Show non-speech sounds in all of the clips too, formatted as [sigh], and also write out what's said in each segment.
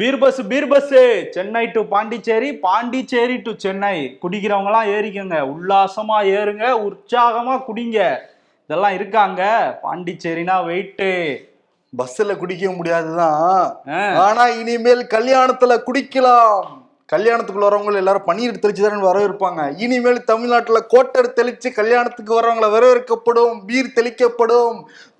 Beer bus beer bus Chennai to Pondicherry Pondicherry to Chennai. குடிக்கிறவங்கலாம் ஏறிக்கங்க. உல்லாசமா ஏறுங்க. உற்சாகமா குடிங்க. இதெல்லாம் இருக்காங்க. பாண்டிச்சேரினா வெயிட்டு பஸ்ல குடிக்க முடியாதுதான். ஆனா இனிமேல் கல்யாணத்துல குடிக்கலாம். கல்யாணத்துக்குள்ள வரவங்க எல்லாரும் பன்னீர் தெளிச்சு தான் வரவேற்பாங்க. இனிமேல் தமிழ்நாட்டுல கோட்டர் தெளிச்சு கல்யாணத்துக்கு வரவங்கள வரவேற்கப்படும். பீர் தெளிக்கப்படும்.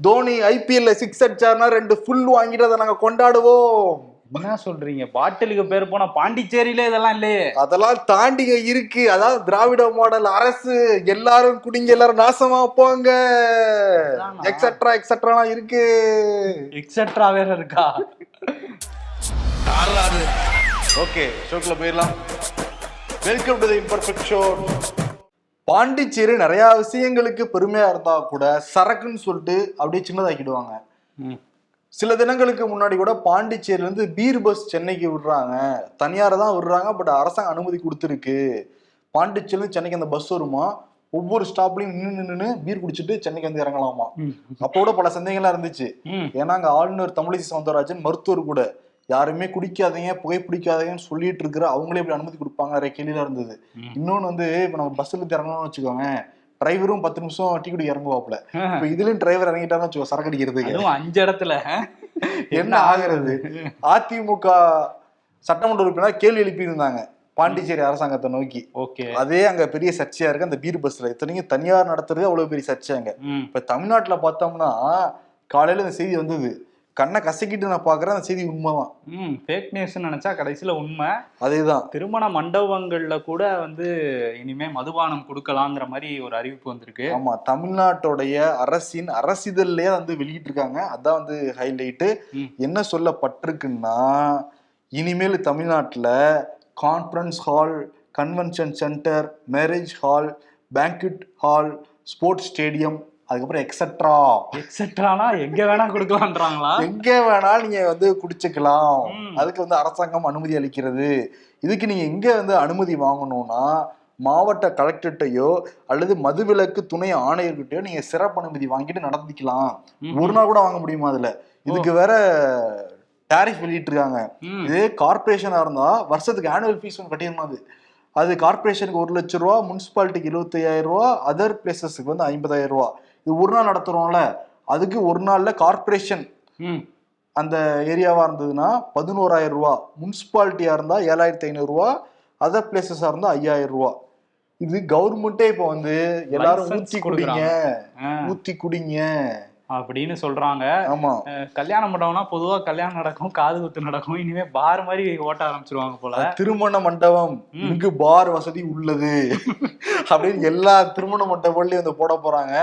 தோனி ஐபிஎல்ல சிக்ஸ் அடிச்சாருன்னா ரெண்டு ஃபுல் வாங்கிட்டு அதை நாங்க கொண்டாடுவோம். என்ன சொல்றீங்க? பாட்டிலுக்கு பேர் போனா பாண்டிச்சேரியில இதெல்லாம் இல்லையே. அதெல்லாம் தாண்டிங்க இருக்கு. அதாவது திராவிட மாடல் அரசு எல்லாரும் குடிங்க எல்லாரும் நாசமா போங்க? எக்ஸெட்ரா எக்ஸெட்ராலாம் இருக்கு. எக்ஸெட்ரா வேற இருக்கா? ஓகே ஷோக்குள்ள போயிடலாம். Welcome to the imperfect show Pondicherry நிறைய விஷயங்களுக்கு பெருமையா இருந்தா கூட சரக்குன்னு சொல்லிட்டு அப்படியே சின்னதாக்கிடுவாங்க. ம். சில தினங்களுக்கு முன்னாடி கூட பாண்டிச்சேரியில இருந்து பீர் பஸ் சென்னைக்கு விடுறாங்க. தனியார தான் விடுறாங்க பட் அரசாங்கம் அனுமதி கொடுத்துருக்கு. பாண்டிச்சேரியில சென்னைக்கு அந்த பஸ் வருமா? ஒவ்வொரு ஸ்டாப்லயும் நின்று நின்று பீர் குடிச்சிட்டு சென்னைக்கு வந்து இறங்கலாமா. அப்போ கூட பல சந்தேகங்கள்லாம் இருந்துச்சு. ஏன்னா அங்க ஆளுநர் தமிழிசை சவுந்தரராஜன் மருத்துவர் கூட. யாருமே குடிக்காதீங்க புகை பிடிக்காதீங்கன்னு சொல்லிட்டு இருக்கிற அவங்களே இப்படி அனுமதி கொடுப்பாங்க நிறைய கேள்வியில இருந்தது. ம். இன்னொன்னு வந்து இப்ப நம்ம பஸ்ல இருந்து இறங்கணும்னு வச்சுக்கோங்க டிரைவரும் பத்து நிமிஷம் டீ குடி இறங்குவாப்ல இப்ப இதுலயும் டிரைவர் இறங்கிட்டாருன்னு வச்சுக்கோ சரக்கு அடிக்கிறதுக்கு. அதுவும் அஞ்சு இடத்துல என்ன ஆகுறது? அதிமுக சட்டமன்ற உறுப்பினர் கேள்வி எழுப்பி இருந்தாங்க பாண்டிச்சேரி அரசாங்கத்தை நோக்கி. ஓகே. அதே அங்க பெரிய சர்ச்சையா இருக்கு அந்த பீர் பஸ்ல. இத்தனைக்கும் தனியார் நடத்துறது அவ்வளவு பெரிய சர்ச்சை அங்க ம். இப்ப தமிழ்நாட்டுல பார்த்தோம்னா காலையில இந்த செய்தி வந்தது. கண்ணை கசக்கிட்டு நான் பாக்குறேன் அந்த செய்தி உண்மைதான். ம் ஃபேக் நியூஸ் நினைச்சா கடைசியில உண்மை. அதேதான். திருமண மண்டபங்கள்ல கூட வந்து இனிமே மதுபானம் கொடுக்கலாங்கிற மாதிரி ஒரு அறிவிப்பு வந்திருக்கு. ஆமா தமிழ்நாட்டுடைய அரசின் அரசிதழ்லயே வந்து வெளியிட்டு இருக்காங்க அதான் வந்து ஹைலைட்டு. என்ன சொல்லப்பட்டிருக்குன்னா இனிமேல் தமிழ்நாட்டுல conference hall convention centre marriage hall banquet hall sports stadium அதுக்கப்புறம் எக்ஸெட்ரா எக்ஸெட்ரானா எங்க வேணா கொடுக்கலான்றாங்களா எங்க வேணாலும் நீங்க வந்து குடிச்சுக்கலாம். அதுக்கு வந்து அரசாங்கம் அனுமதி அளிக்கிறது. இதுக்கு நீங்க எங்க வந்து அனுமதி வாங்கணும்னா மாவட்ட கலெக்டர்கிட்டயோ அல்லது மதுவிலக்கு துணை ஆணையர்கிட்டயோ நீங்க சிறப்பு அனுமதி வாங்கிட்டு நடத்திக்கலாம். ஒரு நாள் கூட வாங்க முடியுமா அதுல? இதுக்கு வேற டாரிஃப் வெளியிட்டு இருக்காங்க. இதே கார்பரேஷனா இருந்தா வருஷத்துக்கு ஆனுவல் ஃபீஸ் ஒன்று கட்டிடணும் அது. அது கார்பரேஷனுக்கு ஒரு லட்ச ரூபா முனிசிபாலிட்டிக்கு இருபத்தையாயிரம் ரூபா அதர் பிளேசஸ்க்கு வந்து ஐம்பதாயிரம் ரூபா. இது ஒரு நாள் நடத்துறோம்ல அதுக்கு ஒரு நாள்ல கார்பரேஷன் அந்த ஏரியாவா இருந்ததுன்னா பதினோராயிரம் ரூபா முனிசிபாலிட்டியா இருந்தா ஏழாயிரத்தி ஐநூறு ரூபா அதர் பிளேசஸா இருந்தா ஐயாயிரம் ரூபா. இது கவர்மெண்ட்டே இப்போ வந்து எல்லாரும் ஊத்தி குடிங்க. ஊத்தி குடிங்க. அப்படின்னு சொல்றாங்க. ஆமா. கல்யாண மண்டபம்னா பொதுவா கல்யாணம் நடக்கும் காது குத்து நடக்கும். இனிமே பார் மாதிரி ஓட்ட ஆரம்பிச்சிருவாங்க போல. திருமண மண்டபம். இங்கு பார் வசதி உள்ளது. அப்படின்னு எல்லா திருமண மண்டபங்களையும் வந்து போட போறாங்க.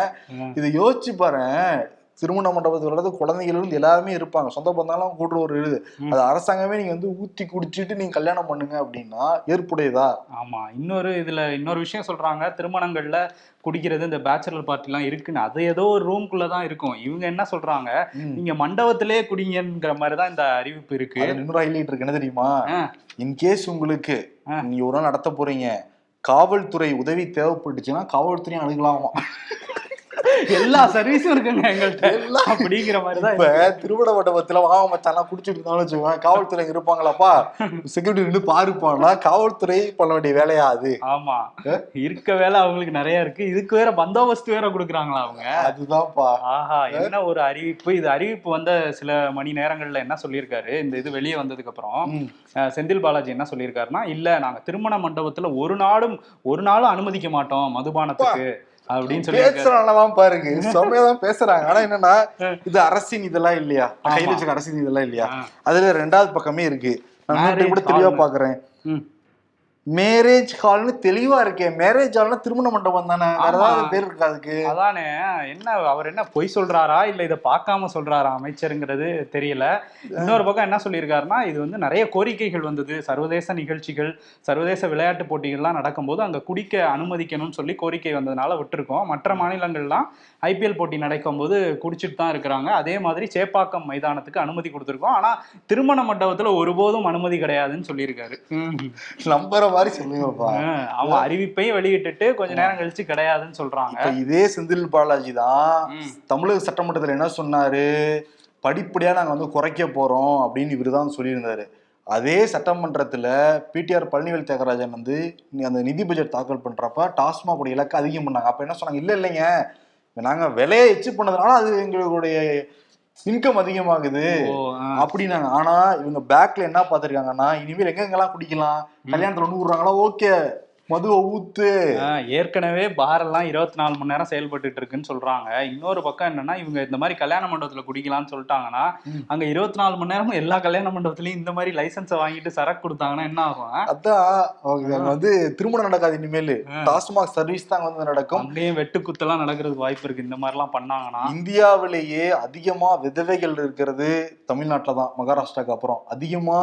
இதை யோசிச்சு பாரு திருமண மண்டபத்தில் வர்றது குழந்தைகள் எல்லாருமே இருப்பாங்க. சொந்த பந்தம்லாம் கூட்டுற ஒரு இது. அது அரசாங்கமே நீங்க வந்து ஊத்தி குடிச்சிட்டு நீங்க கல்யாணம் பண்ணுங்க அப்படின்னா ஏற்புடையதா? ஆமா. இன்னொரு இதுல இன்னொரு விஷயம் சொல்றாங்க. திருமணங்கள்ல குடிக்கிறது இந்த பேச்சுலர் பார்ட்டி எல்லாம் இருக்குன்னு. அது ஏதோ ஒரு ரூம்குள்ள தான் இருக்கும். இவங்க என்ன சொல்றாங்க. நீங்க மண்டபத்திலே குடிங்கங்கிற மாதிரி தான் இந்த அறிவிப்பு இருக்கு. இன்னொரு ஹைலைட் இருக்கு. என்ன தெரியுமா. இன்கேஸ் உங்களுக்கு. நீங்க ஒரு நாள் நடத்த போறீங்க. காவல்துறை உதவி தேவைப்பட்டுச்சுன்னா காவல்துறையும் அணுகலாமா? எல்லா சர்வீஸும் இருக்குங்க எங்கள்கிட்ட அப்படிங்கிற மாதிரி தான் இப்ப திருவிட மண்டபத்துல வாங்க மச்சான்லாம் குடிச்சிட்டு இருந்தாலும் வச்சுக்கோங்க. காவல்துறை இருப்பாங்களாப்பா? செக்யூரிட்டி நின்று பாருப்பாங்களா காவல்துறை பண்ண வேண்டிய வேலையா அது? ஆமா. இருக்க வேலை அவங்களுக்கு நிறைய இருக்கு. இதுக்கு வேற பந்தோபஸ்து வேற கொடுக்குறாங்களா அவங்க? அதுதான்ப்பா. ஆஹா என்ன ஒரு அறிவிப்பு? இது அறிவிப்பு வந்த சில மணி நேரங்கள்ல என்ன சொல்லியிருக்காரு? இந்த இது வெளியே வந்ததுக்கு அப்புறம் செந்தில் பாலாஜி என்ன சொல்லியிருக்காருன்னா இல்ல நாங்க திருமண மண்டபத்துல ஒரு நாளும் ஒரு நாளும் அனுமதிக்க மாட்டோம் மதுபானத்துக்கு. அப்படின்னு சொல்லியிருக்காரு பேசுறவங்கலாம் பாருங்க. செம்மையாதான் பேசுறாங்க. ஆனா என்னன்னா இது அரசின் இதெல்லாம் இல்லையா? கையில் வச்சுக்க அரசின் இதெல்லாம் இல்லையா. அதுல ரெண்டாவது பக்கமே இருக்கு. நான் கூட தெளிவா. பாக்குறேன். மேரேஜ் ஹால்னு தெளிவா இருக்கே. மேரேஜ் ஹால்னா திருமண மண்டபம் தானே. வேற. ஏதாவது பேர் இருக்கா அதுக்கு? அதானே. என்ன அவர் என்ன பொய் சொல்றாரா? இல்ல இதை பார்க்காம சொல்றாரா அமைச்சருங்கிறது தெரியல. இன்னொரு பக்கம் என்ன சொல்லியிருக்காருன்னா இது வந்து நிறைய கோரிக்கைகள் வந்தது. சர்வதேச நிகழ்ச்சிகள் சர்வதேச விளையாட்டு போட்டிகள்லாம் நடக்கும்போது அங்க குடிக்க அனுமதிக்கணும்னு சொல்லி கோரிக்கை வந்ததுனால விட்டுருக்கோம். மற்ற மாநிலங்கள்லாம் ஐபிஎல் போட்டி நடக்கும்போது குடிச்சிட்டு தான் இருக்கிறாங்க. அதே மாதிரி சேப்பாக்கம் மைதானத்துக்கு அனுமதி கொடுத்துருக்கோம். ஆனா திருமண மண்டபத்துல ஒருபோதும் அனுமதி கிடையாதுன்னு சொல்லியிருக்காரு. நம்புற மாதிரி சொல்லுங்கப்பா. அவன் அறிவிப்பையும் வெளியிட்டுட்டு கொஞ்ச நேரம் கழிச்சு கிடையாதுன்னு சொல்றாங்க. இதே செந்தில் பாலாஜி தான். தமிழக சட்டமன்றத்துல என்ன சொன்னாரு? படிப்படியா நாங்க வந்து குறைக்க போறோம் அப்படின்னு இவரு தான் சொல்லியிருந்தாரு. அதே சட்டமன்றத்துல பிடிஆர் பழனிவேல் தியாகராஜன் வந்து அந்த நிதி பட்ஜெட் தாக்கல் பண்றப்ப டாஸ்மாக் உடைய இலக்கு அதிகம் பண்ணாங்க. அப்ப என்ன சொன்னாங்க? இல்ல இல்லைங்க. நாங்க விலையை எச்சு பண்ணதுனால அது எங்களுடைய இன்கம் அதிகமாகுது. அப்படின்னாங்க. ஆனா இவங்க பேக்ல என்ன பார்த்திருக்காங்கன்னா இனிமேல் எங்கெங்கெல்லாம் குடிக்கலாம்? கல்யாணத்துல ஒண்ணு விடுறாங்களா? ஓகே மதுவை ஊத்து ஏற்கனவே பார் எல்லாம் இருபத்தி நாலு மணி நேரம் செயல்பட்டுட்டு இருக்குன்னு சொல்றாங்க. இன்னொரு பக்கம் என்னன்னா இவங்க இந்த மாதிரி கல்யாண மண்டபத்துல குடிக்கலாம்னு சொல்லிட்டாங்கன்னா. அங்க இருபத்தி நாலு மணி நேரமும் எல்லா கல்யாண மண்டபத்திலயும் இந்த மாதிரி லைசன்ஸை வாங்கிட்டு சரக்கு கொடுத்தாங்கன்னா என்ன ஆகும் அதான் வந்து திருமணம் நடக்காது இனிமேல். டாஸ்மாக் சர்வீஸ் தான் வந்து நடக்கும். அங்கேயும் வெட்டு குத்தெல்லாம் நடக்கிறதுக்கு வாய்ப்பு இருக்கு. இந்த மாதிரிலாம் பண்ணாங்கன்னா. இந்தியாவிலேயே அதிகமா விதவைகள் இருக்கிறது தமிழ்நாட்டில் தான் மகாராஷ்டிராக்கு அப்புறம். அதிகமா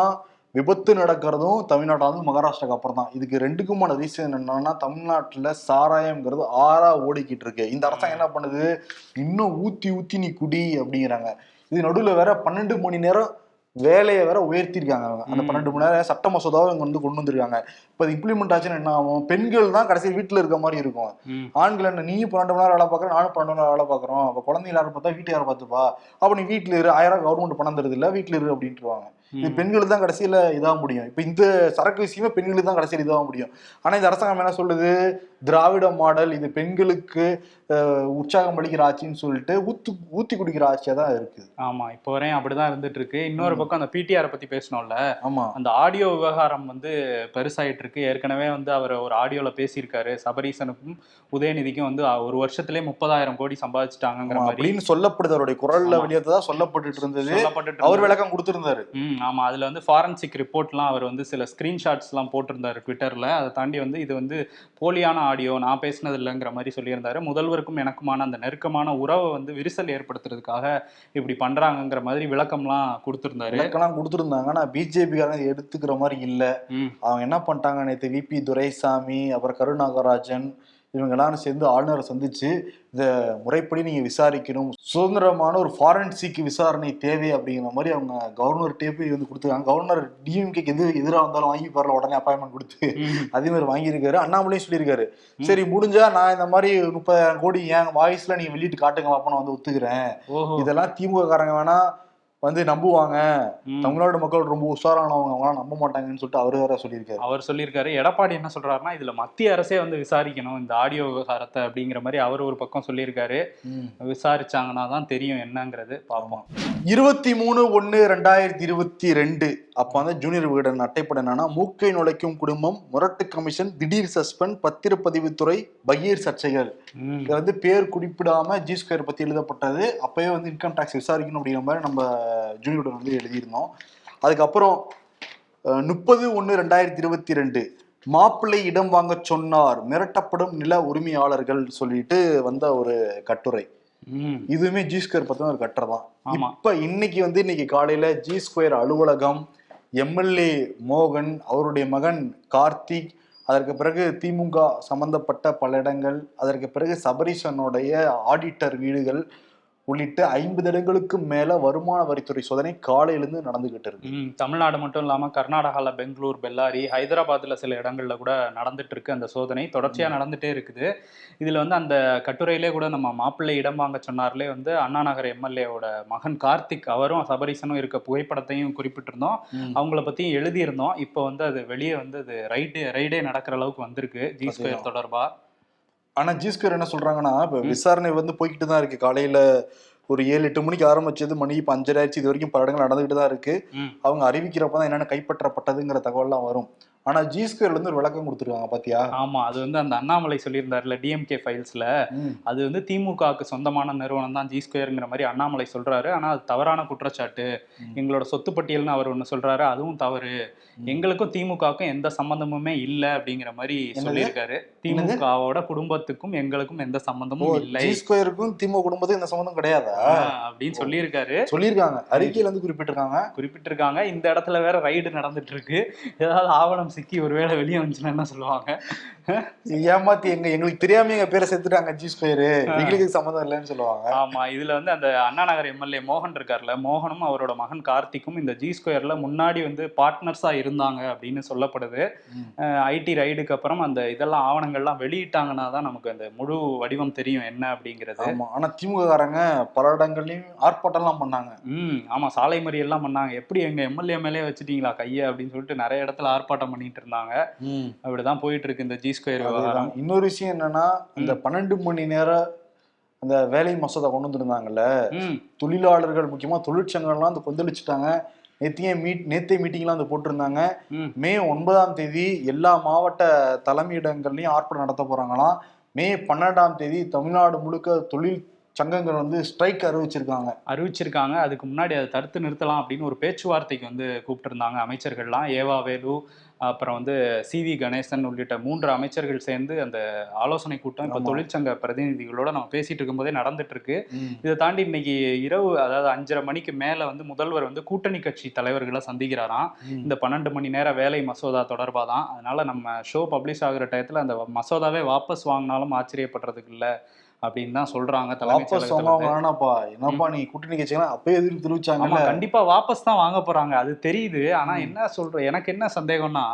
விபத்து நடக்கிறதும் தமிழ்நாட்டில் மகாராஷ்டிராக்கு அப்புறம் தான் இதுக்கு ரெண்டுக்குமான ரீசன் என்னன்னா தமிழ்நாட்டில் சாராயம்ங்கிறது ஆறா ஓடிக்கிட்டு இருக்கு. இந்த அரசாங்கம் என்ன பண்ணுது? இன்னும் ஊத்தி ஊத்தி நீ குடி அப்படிங்கிறாங்க. இது நடுவில் வேற பன்னெண்டு மணி நேரம் வேலையை வேற உயர்த்திருக்காங்க அவங்க. அந்த. பன்னெண்டு மணி நேரம் சட்ட மசோதாவை இங்க வந்து கொண்டு வந்திருக்காங்க. இப்போ இம்ப்ளிமெண்ட் ஆச்சுன்னா என்ன ஆகும்? பெண்கள் தான் கடைசி வீட்டில் இருக்க மாதிரி இருக்கும். ஆண்கள் என்ன நீயும் பன்னெண்டு மணி நேரம் வேலை பார்க்குற நானும் பன்னெண்டு மணி நேரம் வேலை பார்க்குறோம். அப்போ குழந்தைங்க யாரும் பார்த்தா வீட்டு யாரை பார்த்துப்பா. அப்போ நீ வீட்டில் இரு. ஆயிரம் கவர்மெண்ட் பணம் தருது இல்லை வீட்டில் இரு அப்படின்ட்டுருவாங்க. இது. பெண்களுக்கு தான் கடைசியில் இதாக முடியும். இப்போ இந்த சரக்கு விஷயமே பெண்களுக்கு தான் கடைசியில் இதாக முடியும். ஆனால் இந்த அரசாங்கம் என்ன சொல்லுது? திராவிட மாடல் இது பெண்களுக்கு உற்சாகம் அளிக்கிற ஆட்சின்னு சொல்லிட்டு ஊத்து ஊத்தி குடிக்கிற ஆட்சியாக தான் இருக்குது ஆமா இப்போ வரையும் அப்படிதான் இருந்துட்டு இருக்கு. இன்னொரு பக்கம் அந்த பிடிஆர் பத்தி பேசணும்ல ஆமா. அந்த ஆடியோ விவகாரம் வந்து பெருசாயிட்டு இருக்கு. ஏற்கனவே வந்து அவர் ஒரு ஆடியோல பேசியிருக்காரு. சபரீசனுக்கும் உதயநிதிக்கும் வந்து ஒரு வருஷத்திலே முப்பதாயிரம் கோடி சம்பாதிச்சிட்டாங்கிற மாதிரி சொல்லப்படுது. அவருடைய குரல்ல. வெளியே தான் சொல்லப்பட்டுட்டு இருந்தது. அவர். விளக்கம் கொடுத்திருந்தாரு. ம் ஆமா. அதுல வந்து ஃபாரன்சிக் ரிப்போர்ட்லாம் அவர் வந்து சில ஸ்கிரீன்ஷாட்ஸ் எல்லாம் போட்டிருந்தாரு ட்விட்டர்ல அதை தாண்டி வந்து இது வந்து போலியான ஆடியோ நான் பேசினது இல்லைங்கிற மாதிரி சொல்லியிருந்தாரு. முதல்வருக்கும் எனக்குமான அந்த நெருக்கமான உறவை வந்து விரிசல் ஏற்படுத்துறதுக்காக இப்படி பண்றாங்கங்கிற மாதிரி விளக்கம்லாம் கொடுத்திருந்தாரு. விளக்கம்லாம் கொடுத்துருந்தாங்க. ஆனா பிஜேபிக்காரங்க எடுத்துக்கிற மாதிரி இல்ல. அவங்க என்ன பண்ணிட்டாங்க நேற்று விபி துரைசாமி அப்புறம் கருநாகராஜன் இவங்க எல்லாரும் சேர்ந்து ஆளுநரை சந்திச்சு இதை முறைப்படி நீங்க விசாரிக்கணும். சுதந்திரமான ஒரு ஃபாரன்சிக் விசாரணை தேவை அப்படிங்கிற மாதிரி அவங்க கவர்னர்கிட்டே போய் வந்து கொடுத்துருக்காங்க. கவர்னர் டிஎம்கேக்கு எது எதிராக வந்தாலும் வாங்கி பாருல உடனே அப்பாயின்மெண்ட் கொடுத்து. அதே மாதிரி வாங்கியிருக்காரு. அண்ணாமலையும் சொல்லியிருக்காரு. சரி முடிஞ்சா நான் இந்த மாதிரி முப்பதாயிரம் கோடி என் வாய்ஸ்ல நீங்க வெளியிட்டு காட்டுங்க பாப்பா நான் வந்து ஒத்துக்கிறேன். இதெல்லாம் திமுக காரங்க வேணா வந்து நம்புவாங்க. தமிழ்நாடு மக்கள் ரொம்ப உஷாரானவங்க அவங்களாம் நம்ப மாட்டாங்கன்னு சொல்லிட்டு அவரு வேற சொல்லியிருக்காரு. அவர் சொல்லியிருக்காரு. எடப்பாடி என்ன சொல்றாருன்னா இதுல மத்திய அரசே வந்து விசாரிக்கணும். இந்த ஆடியோ விவகாரத்தை அப்படிங்கிற மாதிரி அவர் ஒரு பக்கம் சொல்லியிருக்காரு. விசாரிச்சாங்கன்னா தான் தெரியும் என்னங்கிறது. பார்ப்போம். இருபத்தி மூணு ஒன்னு ரெண்டாயிரத்தி இருபத்தி ரெண்டு. அப்ப வந்து ஜூனியர் விகடன் அட்டைப்படம் என்னன்னா மூக்கை நுழைக்கும் குடும்பம் முரட்டு கமிஷன் திடீர் சஸ்பெண்ட் பத்திரப்பதிவுத்துறை பகீர் சர்ச்சைகள். இது வந்து பேர் குறிப்பிடாம ஜி ஸ்கொயர் பத்தி எழுதப்பட்டது அப்பயே வந்து இன்கம் டாக்ஸ் விசாரிக்கணும் அப்படிங்கிற மாதிரி நம்ம ஜூனியர் விகடன் வந்து எழுதியிருந்தோம் அதுக்கப்புறம் முப்பது ஒன்று ரெண்டாயிரத்தி இருபத்தி ரெண்டு மாப்பிள்ளை இடம் வாங்க சொன்னார் மிரட்டப்படும் நில உரிமையாளர்கள் சொல்லிட்டு வந்த ஒரு கட்டுரை. இதுவுமே ஜி ஸ்கொயர் பத்தின ஒரு கட்டுரை தான். இப்ப இன்னைக்கு வந்து இன்னைக்கு காலையில ஜி ஸ்கொயர் அலுவலகம் எம்எல்ஏ மோகன் அவருடைய மகன் கார்த்திக் அதற்கு பிறகு திமுக சம்பந்தப்பட்ட பல இடங்கள் அதற்கு பிறகு சபரீஷனுடைய ஆடிட்டர் வீடுகள் உள்ளிட்ட ஐம்பது இடங்களுக்கு மேல வருமான வரித்துறை சோதனை காலையிலிருந்து நடந்துகிட்டு இருக்கு. தமிழ்நாடு மட்டும் இல்லாம கர்நாடகால பெங்களூர் பெல்லாரி ஹைதராபாத்ல சில இடங்கள்ல கூட நடந்துட்டு இருக்கு அந்த சோதனை. தொடர்ச்சியா நடந்துட்டே இருக்குது. இதுல வந்து அந்த கட்டுரையிலே கூட நம்ம மாப்பிள்ளை இடம் வாங்க சொன்னார்லே வந்து அண்ணா நகர் எம்எல்ஏவோட மகன் கார்த்திக் அவரும் சபரீசனும் இருக்க புகைப்படத்தையும் குறிப்பிட்டிருந்தோம். அவங்கள பத்தியும் எழுதியிருந்தோம். இப்போ வந்து அது வெளியே வந்து அது ரைடு ரைடே நடக்கிற அளவுக்கு வந்திருக்கு. ஜி ஸ்கொயர் தொடர்பா? ஆனா ஜி ஸ்கொயர் என்ன சொல்றாங்கன்னா இப்ப விசாரணை வந்து போய்கிட்டு தான் இருக்கு காலையில ஒரு ஏழு எட்டு மணிக்கு ஆரம்பிச்சது மணி இப்ப அஞ்சரை ஆயிடுச்சு இது வரைக்கும் பல இடங்கள் நடந்துகிட்டு தான் இருக்கு. அவங்க அறிவிக்கிறப்ப தான் என்னென்ன கைப்பற்றப்பட்டதுங்கிற தகவல்லாம் வரும் ஆனா ஜி ஸ்கொயர்ல இருந்து ஒரு விளக்கம் கொடுத்துருக்காங்க பாத்தியா ஆமா அது வந்து அந்த அண்ணாமலை சொல்லியிருந்தாருல டிஎம்கே ஃபைல்ஸ்ல. அது வந்து திமுகவுக்கு சொந்தமான நிறுவனம் தான் ஜி ஸ்கொயருங்கிற மாதிரி அண்ணாமலை சொல்றாரு ஆனா அது தவறான குற்றச்சாட்டு. எங்களோட சொத்து பட்டியல்னு அவர் ஒண்ணு சொல்றாரு அதுவும் தவறு. எங்களுக்கும் திமுகவுக்கும் எந்த சம்பந்தமுமே இல்ல அப்படிங்கிற மாதிரி? சொல்லியிருக்காரு? திமுகவோட குடும்பத்துக்கும் எங்களுக்கும் எந்த சம்பந்தமும் இல்லை. ஸ்கொயருக்கும் திமுக குடும்பத்துக்கும் இந்த சம்மந்தம் கிடையாதா? அப்படின்னு சொல்லியிருக்காரு. சொல்லியிருக்காங்க. அறிக்கையில இருந்து குறிப்பிட்டிருக்காங்க. குறிப்பிட்டிருக்காங்க. இந்த இடத்துல வேற ரைடு நடந்துட்டு இருக்கு. ஏதாவது ஆவணம் சிக்கி ஒருவேளை வெளியே வந்துச்சுன்னா என்ன சொல்லுவாங்க? ஏமாத்தி எங்க எங்களுக்கு தெரியாம எங்க பேரை சேர்த்துட்டாங்க ஜி ஸ்கொயரு எங்களுக்கு சம்மந்தம் இல்லைன்னு சொல்லுவாங்க. ஆமா இதுல வந்து அந்த அண்ணா நகர் எம்எல்ஏ மோகன் இருக்கார்ல மோகனும் அவரோட மகன் கார்த்திக்கும் இந்த ஜி ஸ்கொயர்ல முன்னாடி வந்து பார்ட்னர்ஸா இருந்தாங்க அப்படின்னு சொல்லப்படுது. ஐடி ரைடுக்கு அப்புறம் அந்த இதெல்லாம் ஆவணங்கள்லாம் வெளியிட்டாங்கன்னா தான் நமக்கு அந்த முழு வடிவம் தெரியும் என்ன அப்படிங்கிறது. ஆமா ஆனா திமுக காரங்க பல இடங்கள்லயும் ஆர்ப்பாட்டம்லாம் பண்ணாங்க. ம் ஆமா சாலை மறியல்லாம் பண்ணாங்க. எப்படி எங்க எம்எல்ஏ மேலே வச்சுட்டீங்களா கையை அப்படின்னு சொல்லிட்டு நிறைய இடத்துல ஆர்ப்பாட்டம் பண்ணிட்டு இருந்தாங்க. அப்படிதான் போயிட்டு இருக்கு இந்த ஜி ஸ்கொயர் விவகாரம். இன்னொரு விஷயம் என்னன்னா இந்த பன்னெண்டு மணி நேரம் அந்த வேலை மசோதா கொண்டு வந்திருந்தாங்கல்ல தொழிலாளர்கள் முக்கியமா தொழிற்சங்கம்லாம் வந்து கொந்தளிச்சுட்டாங்க. நேத்தியே மீட் நேத்தே மீட்டிங்லாம் வந்து போட்டிருந்தாங்க. ம். மே ஒன்பதாம் தேதி எல்லா மாவட்ட தலைமையிடங்கள்லயும் ஆர்ப்பாட்டம் நடத்த போறாங்களாம். மே பன்னெண்டாம் தேதி தமிழ்நாடு முழுக்க தொழில் சங்கங்கள் வந்து ஸ்ட்ரைக் அறிவிச்சிருக்காங்க. அறிவிச்சிருக்காங்க. அதுக்கு முன்னாடி அதை தடுத்து நிறுத்தலாம் அப்படின்னு ஒரு பேச்சுவார்த்தைக்கு வந்து கூப்பிட்டிருந்தாங்க அமைச்சர்கள்லாம். ஏவா வேலு அப்புறம் வந்து சி வி கணேசன் உள்ளிட்ட மூன்று அமைச்சர்கள் சேர்ந்து அந்த ஆலோசனை கூட்டம் இப்போ. தொழிற்சங்க பிரதிநிதிகளோட நம்ம பேசிட்டு இருக்கும்போதே நடந்துட்டு இருக்கு இதை தாண்டி இன்னைக்கு இரவு அதாவது அஞ்சரை மணிக்கு மேல வந்து முதல்வர் வந்து கூட்டணி கட்சி தலைவர்களை சந்திக்கிறாராம். இந்த பன்னெண்டு மணி நேர வேலை மசோதா தொடர்பாக தான் அதனால நம்ம ஷோ பப்ளிஷ் ஆகுற டயத்துல அந்த மசோதாவே வாபஸ் வாங்கினாலும் ஆச்சரியப்படுறதுக்கு இல்ல. அப்படின்னு தான் சொல்றாங்க வாபஸ் இருந்து. வேணாப்பா என்னப்பா நீ கூட்டணி கட்சிலாம் அப்பயே எதிர்ப்பு ஆமா தெரிவிச்சாங்கல்ல கண்டிப்பா வாபஸ் தான் வாங்க போறாங்க. அது தெரியுது. ஆனா. என்ன சொல்ற எனக்கு என்ன சந்தேகம்னா.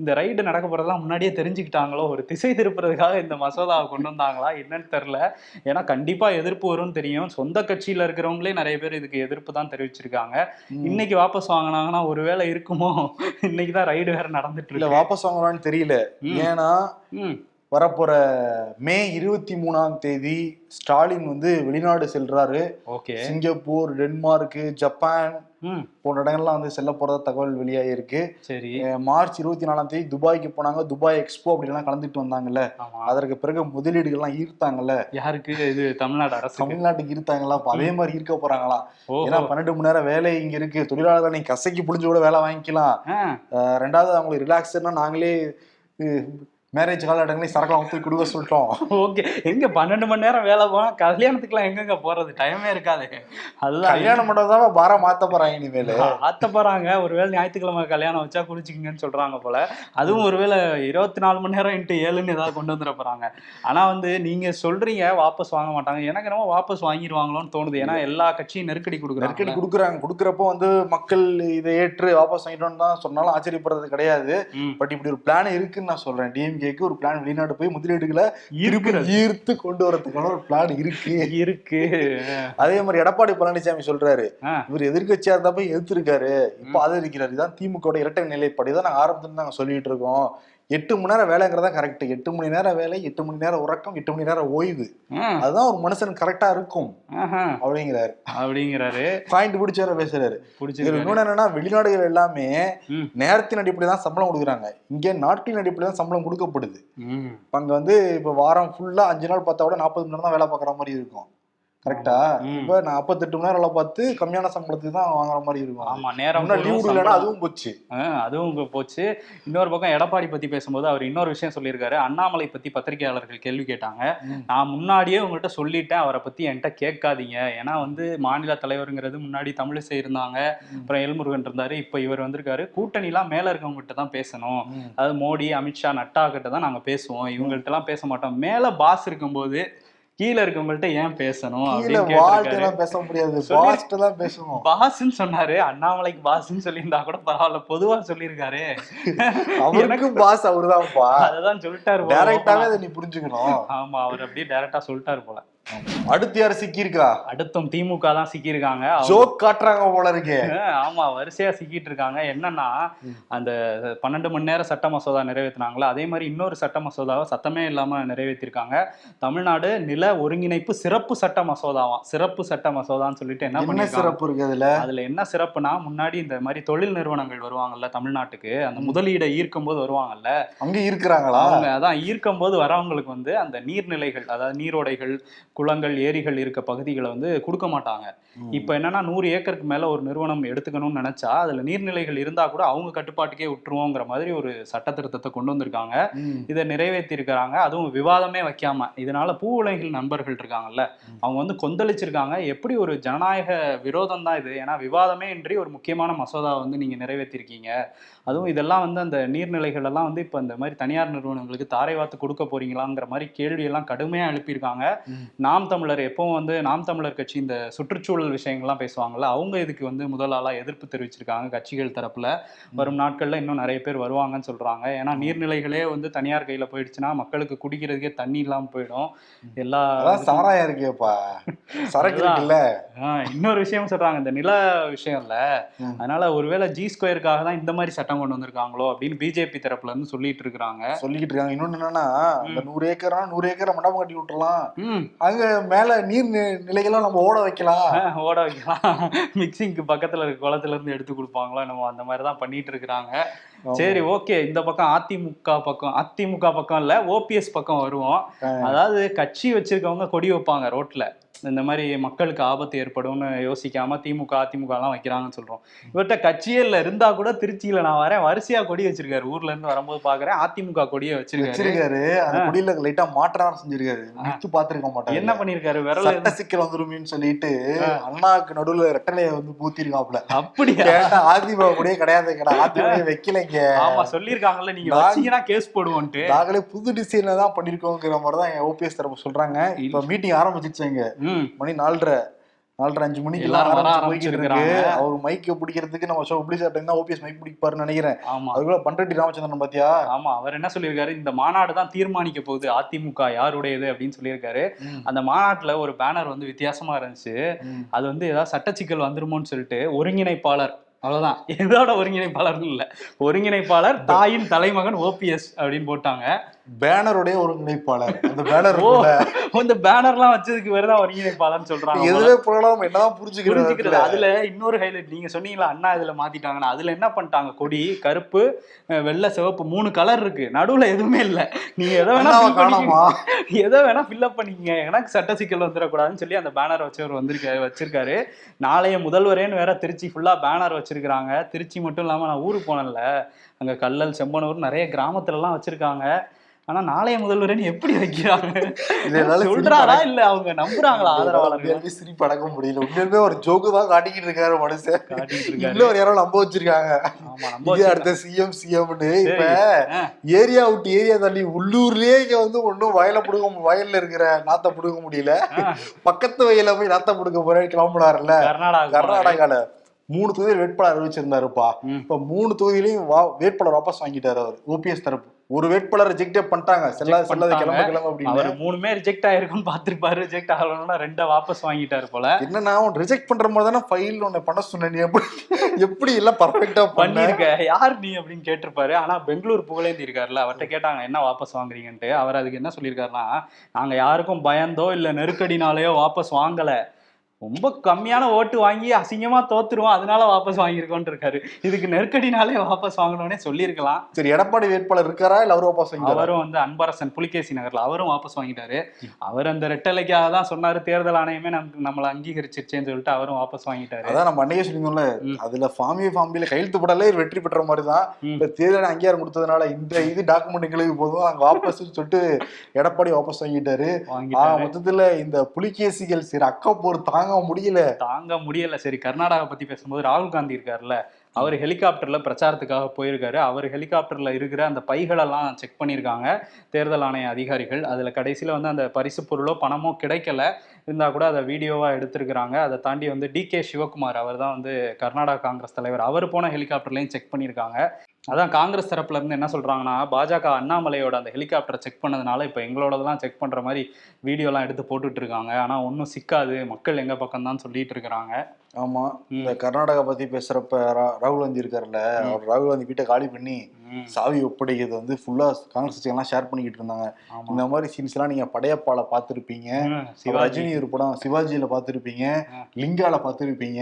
இந்த ரைடு நடக்க போறதெல்லாம் முன்னாடியே தெரிஞ்சுக்கிட்டாங்களோ? ஒரு திசை திருப்புறதுக்காக இந்த மசோதாவை கொண்டு வந்தாங்களா? என்னன்னு தெரியல. ஏன்னா கண்டிப்பா எதிர்ப்பு வரும்னு தெரியும். சொந்த கட்சியில இருக்கிறவங்களே நிறைய பேர் இதுக்கு எதிர்ப்பு தான் தெரிவிச்சிருக்காங்க. இன்னைக்கு வாபஸ் வாங்கினாங்கன்னா ஒருவேளை இருக்குமோ? [laughs] இன்னைக்கு தான் ரைடு வேற நடந்துட்டு இல்ல வாபஸ் வாங்குறான்னு தெரியல. ஏன்னா வரப்போற மே இருபத்தி மூணாம் தேதி ஸ்டாலின் வந்து வெளிநாடு செல்றாரு. ஓகே. சிங்கப்பூர் டென்மார்க் ஜப்பான் போன்ற இடங்கள்லாம் வந்து செல்ல போறதா தகவல் வெளியாகிருக்கு சரி. அஹ் மார்ச் இருபத்தி நாலாம் தேதி துபாய்க்கு போனாங்க. துபாய் எக்ஸ்போ அப்படிலாம் கலந்துட்டு வந்தாங்கல்ல. அதற்கு பிறகு முதலீடுகள்லாம் ஈர்த்தாங்கல்ல. யாருக்கு? இது தமிழ்நாடு அரசு தமிழ்நாட்டுக்கு ஈர்த்தாங்களா? அதே மாதிரி இருக்க போறாங்களாம் ஓ ஏன்னா பன்னெண்டு மணி நேரம் வேலை இங்க இருக்கு. தொழிலாளர்கள் நீங்க கசக்கி புடிஞ்சு கூட வேலை வாங்கிக்கலாம். ரெண்டாவது அவங்களுக்கு ரிலாக்ஸ்னா நாங்களே மேரேஜ் காலகட்டங்களையும் சரக்கலாம் ஊற்றி கொடுக்க சொல்லிட்டோம். ஓகே எங்க பன்னெண்டு மணி நேரம் வேலை போனா கல்யாணத்துக்குலாம் எங்கெங்க போறது? டைமே இருக்காது. அதுதான் கல்யாணம் மட்டும் பாரம் மாத்த போறாங்க இனிமேல். ஆத்த போறாங்க. ஒருவேளை ஞாயிற்றுக்கிழமை கல்யாணம் வச்சா குளிச்சுக்கிங்கன்னு சொல்றாங்க போல. அதுவும் ஒருவேளை இருபத்தி நாலு மணி நேரம் இன்ட்டு ஏழுன்னு ஏதாவது கொண்டு வந்துட போறாங்க. ஆனா வந்து நீங்க சொல்றீங்க வாபஸ் வாங்க மாட்டாங்க. எனக்கு என்னமோ வாபஸ் வாங்கிடுவாங்களோன்னு தோணுது. ஏன்னா எல்லா கட்சியும் நெருக்கடி நெருக்கடி கொடுக்குறாங்க. கொடுக்குறாங்க கொடுக்குறப்போ வந்து மக்கள் இதை ஏற்று வாபஸ் வாங்கிட்டோம்னு தான் சொன்னாலும் ஆச்சரியப்படுறது கிடையாது. பட் இப்படி ஒரு பிளான் இருக்குன்னு நான் சொல்றேன். டிஎம்கேக்கு ஒரு பிளான் வெளிநாடு போய் முதலீடுகளை ஈர்த்து கொண்டு வரதுக்கான ஒரு பிளான் இருக்கு. இருக்கு. அதே மாதிரி எடப்பாடி பழனிசாமி சொல்றாரு. இவர் எதிர்க்கட்சியா இருந்தா போய் எதிர்த்திருக்காரு. இப்ப ஆதரிக்கிறாரு இதான் திமுக இரட்டை நிலைப்பாடு. தான் நாங்க ஆரம்பத்துல நாங்க சொல்லிட்டு இருக்கோம். எட்டு மணி நேரம் வேலைங்கிறதா கரெக்ட் எட்டு மணி நேரம் வேலை எட்டு மணி நேரம் உறக்கம் எட்டு மணி நேரம் ஓய்வு. அதுதான் ஒரு மனுஷன் கரெக்டா இருக்கும். அப்படிங்கிறாரு. அப்படிங்கிறாரு. பாயிண்ட் பிடிச்ச வேற பேசுறாரு பிடிச்சிருக்கு இன்னொன்னு என்னன்னா வெளிநாடுகள் எல்லாமே. நேரத்தின் அடிப்படையில் தான் சம்பளம் கொடுக்குறாங்க. இங்க நாட்டின் அடிப்படையில் தான் சம்பளம் கொடுக்கப்படுது. அங்க வந்து இப்ப வாரம் ஃபுல்லா அஞ்சு நாள் பார்த்தா கூட நாற்பது மணி நேரம் தான் வேலை பார்க்குற மாதிரி இருக்கும். கரெக்டா. இப்ப நாற்பத்தெட்டு மணி நேரம் பார்த்து கம்மியான சம்பளத்துக்கு தான் வாங்குற மாதிரி இருக்கும். ஆமா நேரம் லீவு இல்லைன்னா அதுவும் போச்சு. அதுவும் போச்சு. இன்னொரு பக்கம் எடப்பாடி பத்தி பேசும்போது அவர் இன்னொரு விஷயம் சொல்லியிருக்காரு. அண்ணாமலை பத்தி பத்திரிகையாளர்கள் கேள்வி கேட்டாங்க. நான் முன்னாடியே உங்கள்கிட்ட சொல்லிட்டேன். அவரை பத்தி என்கிட்ட கேட்காதீங்க. ஏன்னா வந்து மாநில தலைவருங்கிறது முன்னாடி தமிழிசை இருந்தாங்க. அப்புறம் எல்முருகன் இருந்தாரு. இப்ப இவர் வந்திருக்காரு. கூட்டணிலாம் மேல இருக்கவங்ககிட்ட தான் பேசணும். அதாவது மோடி அமித்ஷா நட்டா கிட்ட தான் நாங்க பேசுவோம். இவங்கள்ட்ட எல்லாம் பேச மாட்டோம். மேல பாஸ் இருக்கும்போது கீழே இருக்கவங்கள்ட்ட ஏன் பேசணும் அப்படின்னு பேச முடியாது. தான் பேசணும். பாஸ்ன்னு சொன்னாரு. அண்ணாமலைக்கு பாஸ்ன்னு சொல்லியிருந்தா கூட பரவாயில்ல. பொதுவா சொல்லியிருக்காரு. அவருக்கும் பாஸ் அவருதான்ப்பா. அததான் சொல்லிட்டாரு. டைரக்டாவே. அதை நீ புரிஞ்சுக்கணும். ஆமா அவர் அப்படியே டைரக்டா சொல்லிட்டாரு போல. அடுத்து யார் சிக்கியிருக்கா? அடுத்தும் திமுக தான் சிக்கியிருக்காங்க ஜோக் காட்டுறாங்க போல இருக்கே. ஆமா வரிசையா சிக்கிட்டு இருக்காங்க என்னன்னா. அந்த பன்னெண்டு மணி நேரம் சட்ட மசோதா நிறைவேற்றினாங்களா அதே மாதிரி இன்னொரு சட்ட மசோதாவை சத்தமே இல்லாம நிறைவேற்றிருக்காங்க தமிழ்நாடு நில ஒருங்கிணைப்பு சிறப்பு சட்ட மசோதாவாம். சிறப்பு சட்ட மசோதான்னு சொல்லிட்டு என்ன பண்ணிருக்காங்க சிறப்பு இருக்கு அதுல? அதுல என்ன சிறப்புனா முன்னாடி இந்த மாதிரி தொழில் நிறுவனங்கள் வருவாங்கல்ல தமிழ்நாட்டுக்கு அந்த முதலீடை ஈர்க்கும் போது வருவாங்கல்ல. அங்க இருக்கிறாங்களா அவங்க அதான் ஈர்க்கும் போது வரவங்களுக்கு வந்து அந்த நீர்நிலைகள் அதாவது நீரோடைகள் குளங்கள் ஏரிகள் இருக்க பகுதிகளை வந்து கொடுக்க மாட்டாங்க. இப்போ என்னன்னா நூறு ஏக்கருக்கு மேல ஒரு நிறுவனம் எடுத்துக்கணும்னு நினைச்சா அதுல நீர்நிலைகள் இருந்தா கூட அவங்க கட்டுப்பாட்டுக்கே விட்டுருவோங்கிற மாதிரி ஒரு சட்ட திருத்தத்தை கொண்டு வந்திருக்காங்க. இதை நிறைவேற்றி இருக்கிறாங்க அதுவும் விவாதமே வைக்காம. இதனால பூ உலகில் நண்பர்கள் இருக்காங்கல்ல அவங்க வந்து கொந்தளிச்சிருக்காங்க. எப்படி ஒரு ஜனநாயக விரோதம் தான் இது? ஏன்னா விவாதமே இன்றி ஒரு முக்கியமான மசோதா வந்து நீங்க நிறைவேற்றிருக்கீங்க. அதுவும் இதெல்லாம் வந்து அந்த நீர்நிலைகள் எல்லாம் வந்து இப்போ இந்த மாதிரி தனியார் நிறுவனங்களுக்கு தாரை வாத்து கொடுக்க போறீங்களாங்கிற மாதிரி கேள்வி எல்லாம் கடுமையா எழுப்பியிருக்காங்க. நாம் தமிழர் எப்பவும் வந்து நாம் தமிழர் கட்சி இந்த சுற்றுச்சூழல் விஷயங்கள்லாம் பேசுவாங்கல்ல அவங்க இதுக்கு வந்து முதல் ஆளா எதிர்ப்பு தெரிவிச்சிருக்காங்க கட்சிகள் தரப்புல? வரும் நாட்கள்ல இன்னும் நிறைய பேர் வருவாங்கன்னு சொல்றாங்க. ஏன்னா நீர்நிலைகளே வந்து தனியார் கையில போயிடுச்சுன்னா மக்களுக்கு குடிக்கிறதுக்கே தண்ணி இல்லாம போயிடும். எல்லா சாராயம் இருக்கேப்பா. சரக்கு இருக்குல்ல. இன்னொரு விஷயம் சொல்றாங்க இந்த நில விஷயம்ல. அதனால ஒருவேளை ஜி ஸ்கொயருக்காக தான் இந்த மாதிரி சட்டம் கொண்டு வந்திருக்காங்களோ அப்படின்னு பிஜேபி தரப்புல இருந்து சொல்லிட்டு இருக்கிறாங்க. சொல்லிக்கிட்டு இருக்காங்க. இன்னொன்னு என்னன்னா இந்த நூறு ஏக்கரா நூறு ஏக்கரை மண்டபம் கட்டி விட்டுறலாம். ம். அங்க மேல நீர் நிலைகளும் நம்ம ஓட வைக்கலாம். ஓட வைக்கலாம். மிக்சிங்க்கு பக்கத்துல இருக்க குளத்துல இருந்து எடுத்து கொடுப்பாங்களோ நம்ம அந்த மாதிரி தான் பண்ணிட்டு இருக்கிறாங்க. சரி ஓகே இந்த பக்கம் அதிமுக பக்கம் அதிமுக பக்கம் இல்ல ஓபிஎஸ் பக்கம் வருவோம். அதாவது கட்சி வச்சிருக்கவங்க கொடி வைப்பாங்க ரோட்ல. இந்த மாதிரி மக்களுக்கு ஆபத்து ஏற்படும்னு யோசிக்காம திமுக அதிமுக எல்லாம் வைக்கிறாங்கன்னு சொல்றோம். இவர்கிட்ட கட்சியே இல்ல இருந்தா கூட திருச்சியில நான் வரேன். வரிசையா கொடி வச்சிருக்காரு. ஊர்ல இருந்து வரும்போது பாக்குறேன். அதிமுக கொடியை வச்சிருக்காரு. வச்சிருக்காரு. அந்த குடியில லைட்டா மாற்றம் செஞ்சிருக்காரு. வித்து பாத்துருக்க மாட்டாங்க என்ன பண்ணிருக்காரு? விரல சட்ட சிக்கல் வந்துருமேன்னு சொல்லிட்டு அண்ணாக்கு நடுவுல ரெட்டலைய வந்து பூத்திருக்காப்ல அப்படியா? கேட்டா அதிமுக கூடயே கிடையாது கடா அதிமுக வைக்கலைங்க. ஆமா சொல்லிருக்காங்கல்ல நீங்க வச்சீங்கன்னா கேஸ் போடுவோன்ட்டு. நாங்களே புது டிசைன்ல தான் பண்ணிருக்கோங்கிற மாதிரி தான் ஓபிஎஸ் தரப்பு சொல்றாங்க. இப்ப மீட்டிங் ஆரம்பிச்சிருச்சாங்க மணி நாலரை நாலரை அஞ்சு மணிக்கு எல்லாரும் போய்கிட்டு இருக்கு. அவர் மைக்க பிடிக்கிறதுக்கு நம்ம ஷோ பிடிச்ச டைம் தான் ஓபிஎஸ் மைக் பிடிப்பாருன்னு நினைக்கிறேன். ஆமா. அதுக்குள்ள பண்ரெட்டி ராமச்சந்திரன் பாத்தியா? ஆமா அவர் என்ன சொல்லியிருக்காரு? இந்த மாநாடு தான் தீர்மானிக்க போகுது. அதிமுக யாருடையது அப்படின்னு சொல்லியிருக்காரு. அந்த மாநாட்டுல ஒரு பேனர் வந்து வித்தியாசமா இருந்துச்சு. அது வந்து ஏதாவது சட்டச்சிக்கல் வந்துருமோன்னு சொல்லிட்டு ஒருங்கிணைப்பாளர் அவ்வளவுதான். [laughs] எதோட ஒருங்கிணைப்பாளர் இல்ல. ஒருங்கிணைப்பாளர் தாயின் தலைமகன் ஓபிஎஸ் அப்படின்னு போட்டாங்க. பேனருடைய ஒருங்கிணைப்பாளர் அந்த பேனர் இந்த பேனர்லாம் வச்சதுக்கு வேறதான் ஒருங்கிணைப்பாளர்னு சொல்றாங்க. எதுவே நம்ம என்னதான் புரிஞ்சுக்கிறது அதுல? இன்னொரு ஹைலைட். நீங்க சொன்னீங்களா அண்ணா இதுல மாத்திட்டாங்கன்னா அதுல என்ன பண்ணிட்டாங்க? கொடி கருப்பு வெள்ளை சிவப்பு மூணு கலர் இருக்கு. நடுவுல எதுவுமே இல்ல. நீங்க எதை வேணா. காணோமா? எதை வேணா ஃபில்அப் பண்ணிக்கங்க. எனக்கு சட்ட சிக்கல் வந்துடக்கூடாதுன்னு சொல்லி அந்த பேனர் வச்சவர் வந்திருக்காரு வச்சிருக்காரு. நாளைய முதல்வரேன்னு வேற திருச்சி ஃபுல்லா பேனர் வச்சிருக்காங்க திருச்சி மட்டும் இல்லாம நான் ஊருக்கு போனேன்ல. அங்க கல்லல் செம்பனூர் நிறைய கிராமத்துல எல்லாம் வச்சிருக்காங்க. ஆனா நாளைய முதல்வரேன்னு எப்படி வைக்கிறாங்க? சொல்றாரா இல்ல அவங்க நம்புறாங்களா ஆதரவாளர்கள்? சிரிப்பு அடக்க முடியல. உண்மையுமே ஒரு ஜோக்கு தான் காட்டிக்கிட்டு இருக்காரு மனுஷன். இருக்காரு. இன்னொரு யாரோ நம்ப வச்சிருக்காங்க. அடுத்த சிஎம் சிஎம்னு இப்ப. ஏரியா விட்டு ஏரியா தள்ளி உள்ளூர்லயே இங்க வந்து ஒண்ணும் வயல புடுங்க வயல்ல இருக்கிற நாத்த புடுங்க முடியல. பக்கத்து வயல போய் நாத்த புடுங்க போறேன் கிளம்புனாருல்ல. கர்நாடகா கர்நாடகால. மூணு தொகுதியில் வேட்பாளர் அறிவிச்சிருந்தாருப்பா. இப்ப மூணு தொகுதியிலையும் வா- வேட்பாளர் வாபஸ் வாங்கிட்டாரு அவர். ஓபிஎஸ் தரப்பு. ஒரு வேட்பாளர் ரிஜெக்டே பண்ணிட்டாங்க. செல்லாத செல்லாத கிளம்ப. கிளம்ப அப்படின்னு. மூணுமே ரிஜெக்ட் ஆயிருக்கும்னு பாத்திருப்பாரு ரிஜெக்ட் ஆகலன்னா ரெண்ட வாபஸ் வாங்கிட்டாரு போல. என்னன்னா அவன் ரிஜெக்ட் பண்ற மாதிரி தானே ஃபைல் ஒன்னு பண்ண சொன்ன நீ. எப்படி எப்படி எல்லாம் பர்ஃபெக்டா பண்ணி? பண்ணிருக்க. யார் நீ அப்படின்னு கேட்டிருப்பாரு. ஆனா பெங்களூர் புகழேந்தி இருக்காருல்ல அவர்ட்ட கேட்டாங்க என்ன வாபஸ் வாங்குறீங்கன்ட்டு? அவர் அதுக்கு என்ன சொல்லியிருக்காருன்னா நாங்க யாருக்கும் பயந்தோ இல்ல நெருக்கடினாலேயோ வாபஸ் வாங்கல. ரொம்ப கம்மியான ஓட்டு வாங்கி அசிங்கமா தோத்துருவோம். அதனால வாபஸ் வாங்கியிருக்கோன்னு இருக்காரு இதுக்கு நெருக்கடினாலே வாபஸ் வாங்கணும்னே சொல்லியிருக்கலாம். சரி எடப்பாடி வேட்பாளர் இருக்காரா இல்ல அவர் வாபஸ் வாங்கிட்டாரா? அவரும் வந்து அன்பரசன் புலிகேசி நகர்ல அவரும் வாபஸ் வாங்கிட்டாரு. அவர் அந்த ரெட்டலைக்காக தான் சொன்னாரு தேர்தல் ஆணையமே நமக்கு நம்மளை அங்கீகரிச்சிருச்சேன்னு சொல்லிட்டு அவரும் வாபஸ் வாங்கிட்டாரு. அதான் நம்ம அன்னைக்கே சொல்லியிருந்தோம்ல. அதுல ஃபாமி ஃபார்மில கையெழுத்து போட்டாலே வெற்றி பெற்ற மாதிரி தான். இப்ப தேர்தல் அங்கீகாரம் கொடுத்ததுனால இந்த இது டாக்குமெண்ட் எங்களுக்கு போதும் அங்க வாபஸ் சொல்லிட்டு எடப்பாடி வாபஸ் வாங்கிட்டாரு. மொத்தத்துல இந்த புலிகேசிகள் சரி அக்கா போர் தாங்க முடியல. தாங்க முடியல. சரி கர்நாடகா பத்தி பேசும்போது ராகுல் காந்தி இருக்காருல்ல. அவர் ஹெலிகாப்டர்ல பிரச்சாரத்துக்காக போயிருக்காரு. அவர் ஹெலிகாப்டர்ல இருக்கிற அந்த பைகளெல்லாம் செக் பண்ணியிருக்காங்க. தேர்தல் ஆணைய அதிகாரிகள். அதுல கடைசியில வந்து அந்த பரிசு பொருளோ பணமோ கிடைக்கல. இருந்தா கூட அதை வீடியோவா எடுத்திருக்கிறாங்க. அதை தாண்டி வந்து டி கே சிவகுமார் அவர் தான் வந்து கர்நாடகா காங்கிரஸ் தலைவர். அவர் போன ஹெலிகாப்டர்லையும் செக் பண்ணியிருக்காங்க. அதான் காங்கிரஸ் தரப்புல இருந்து என்ன சொல்றாங்கன்னா பாஜக அண்ணாமலையோட அந்த ஹெலிகாப்டரை செக் பண்ணதுனால இப்போ எங்களோடதெல்லாம் செக் பண்ற மாதிரி வீடியோலாம் எடுத்து போட்டுட்டு இருக்காங்க. ஆனா ஒன்றும் சிக்காது. மக்கள் எங்க பக்கம் தான் சொல்லிட்டு இருக்கிறாங்க. ஆமா. இந்த கர்நாடகா பத்தி பேசுறப்ப ராகுல் காந்தி இருக்காருல்ல அவர் ராகுல் காந்தி வீட்டை காலி பண்ணி. சாவி ஒப்படைக்கிறது வந்து ஃபுல்லா காங்கிரஸ் எல்லாம் ஷேர் பண்ணிக்கிட்டு இருந்தாங்க. இந்த மாதிரி சீன்ஸ் எல்லாம் நீங்க படையப்பால பாத்திருப்பீங்க சிவாஜி. ஒரு படம் சிவாஜியில பாத்திருப்பீங்க. லிங்கால பாத்திருப்பீங்க.